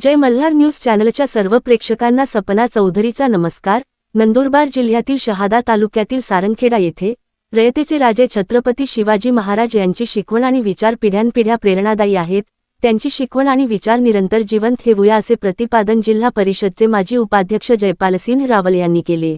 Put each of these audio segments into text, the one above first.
जय Malhar news चॅनलच्या सर्व प्रेक्षकांना सपना चौधरीचा नमस्कार. नंदुरबार जिल्ह्यातील शहादा तालुक्यातील सारंगखेडा येथे रयतेचे राजे छत्रपती शिवाजी महाराज यांची शिकवण आणि विचार पिढ्यानपिढ्या प्रेरणादायी आहेत. त्यांची शिकवण आणि विचार निरंतर जीवन ठेवूया असे प्रतिपादन जिल्हा परिषदचे माजी उपाध्यक्ष जयपालसिंह रावल यांनी केले.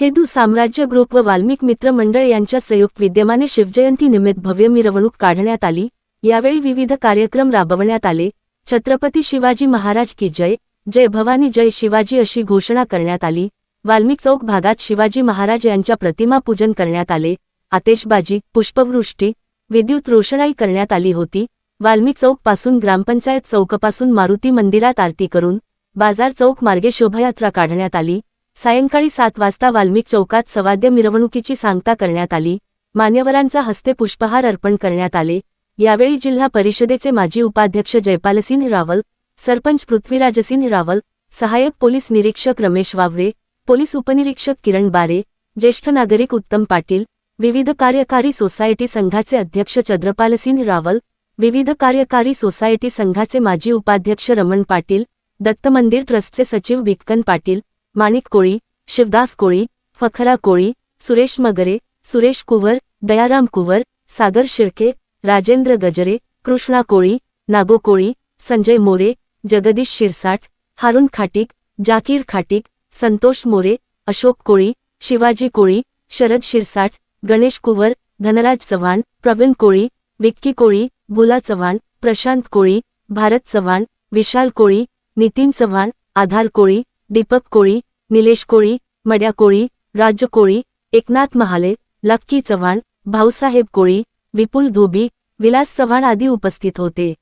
हेदू साम्राज्य ग्रुप व वाल्मिक मित्र मंडळ यांच्या संयुक्त विद्यमाने शिवजयंती निमित्त भव्य मिरवणूक काढण्यात आली. यावेळी विविध कार्यक्रम राबवण्यात आले. छत्रपती शिवाजी महाराज की जय जय भवानी जय शिवाजी अशी घोषणा करण्यात आली. वाल्मिक चौक भागात शिवाजी महाराज यांच्या प्रतिमा पूजन करण्यात आले. आतेशबाजी पुष्पवृष्टी विद्युत रोषणाई करण्यात आली होती. वाल्मिक चौकपासून ग्रामपंचायत चौकपासून मारुती मंदिरात आरती करून बाजार चौक मार्गे शोभायात्रा काढण्यात आली. सायंकाळी सात वाजता वाल्मिक चौकात सवाद्य मिरवणुकीची सांगता करण्यात आली. मान्यवरांचा हस्ते पुष्पहार अर्पण करण्यात आले. यावेळी जिल्हा परिषदेचे माजी उपाध्यक्ष जयपालसिंह रावल सरपंच पृथ्वीराजसिंह रावल सहाय्यक पोलीस निरीक्षक रमेश वावरे पोलीस उपनिरीक्षक किरण बारे ज्येष्ठ नागरिक उत्तम पाटील विविध कार्यकारी सोसायटी संघाचे अध्यक्ष चंद्रपालसिंह रावल विविध कार्यकारी सोसायटी संघाचे माजी उपाध्यक्ष रमण पाटील दत्त मंदिर ट्रस्टचे सचिव विक्कन पाटील माणिक कोळी शिवदास कोळी फखरा कोळी सुरेश मगरे सुरेश कुवर दयाराम कुवर सागर शिर्के राजेंद्र गजरे कृष्णा कोळी नागो कोळी संजय मोरे जगदीश शिरसाट हारुण खाटीक जाकीर खाटीक संतोष मोरे अशोक कोळी शिवाजी कोळी शरद शिरसाट गणेश कुवर धनराज चव्हाण प्रवीण कोळी विक्की कोळी भुला चव्हाण प्रशांत कोळी भारत चव्हाण विशाल कोळी नितीन चव्हाण आधार कोळी दीपक कोळी निलेश कोळी मड्या कोळी राज्य कोळी एकनाथ महाले लक्की चव्हाण भाऊसाहेब कोळी विपुल धोबी विलास चव्हाण आदी उपस्थित होते.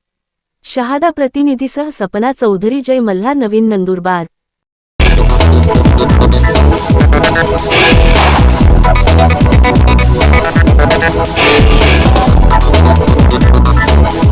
शहादा प्रतिनिधीसह सपना चौधरी जय मल्हार नवीन नंदुरबार.